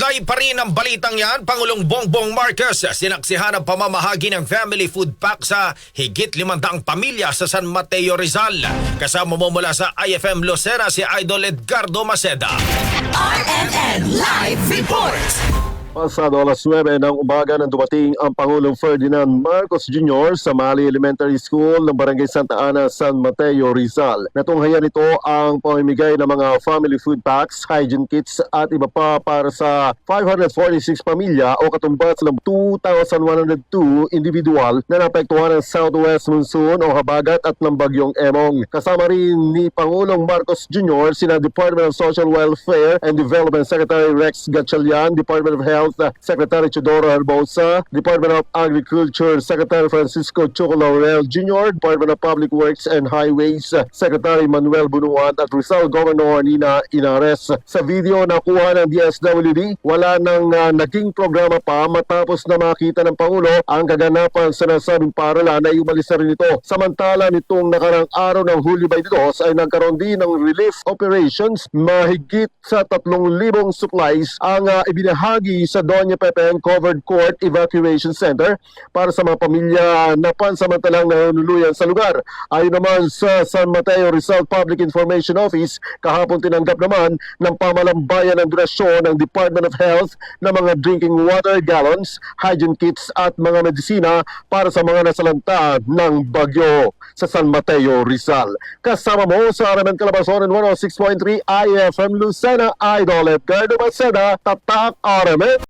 Kaugnay pa rin ang balitang yan, Pangulong Bongbong Marcos sinaksihan ang pamamahagi ng family food pack sa higit limandang pamilya sa San Mateo Rizal. Kasama mo mula sa IFM Lucena si Idol Edgardo Maceda. RMN. Pasado alas 9 ng umaga nang dumating ang Pangulong Ferdinand Marcos Jr. sa Mali Elementary School ng Barangay Santa Ana, San Mateo, Rizal. Natunghayan ito ang pamimigay ng mga family food packs, hygiene kits at iba pa para sa 546 pamilya o katumbas ng 2,102 individual na napektuhan ng southwest monsoon o habagat at ng bagyong Emong. Kasama rin ni Pangulong Marcos Jr. sina Department of Social Welfare and Development Secretary Rex Gatchalian, Department of Health uh, Secretary Chodoro Herbosa, Department of Agriculture Secretary Francisco Choco Jr., Department of Public Works and Highways Secretary Manuel Bunuan at Rizal Governor Nina Inares. Sa video na kuha ng DSWD, wala nang uh, naging programa pa matapos na makita ng Pangulo ang kaganapan sa nasabing paralan na umalis na rin ito. Samantala nitong nakarang araw ng Hulyo 22 ay nagkaroon din ng relief operations mahigit sa 3,000 supplies ang uh, ibinahagi sa Doña Pepe Covered Court Evacuation Center para sa mga pamilya na pansamantalang nanunuluyan sa lugar. Ayon naman sa San Mateo Rizal Public Information Office, kahapon tinanggap naman ng pamalambayan ng donasyon ng Department of Health ng mga drinking water gallons, hygiene kits at mga medisina para sa mga nasalanta ng bagyo sa San Mateo Rizal. Kasama mo sa Aramen Calabazonan 106.3 IFM Lucena Idol Edgardo Maceda, Tatak Aramen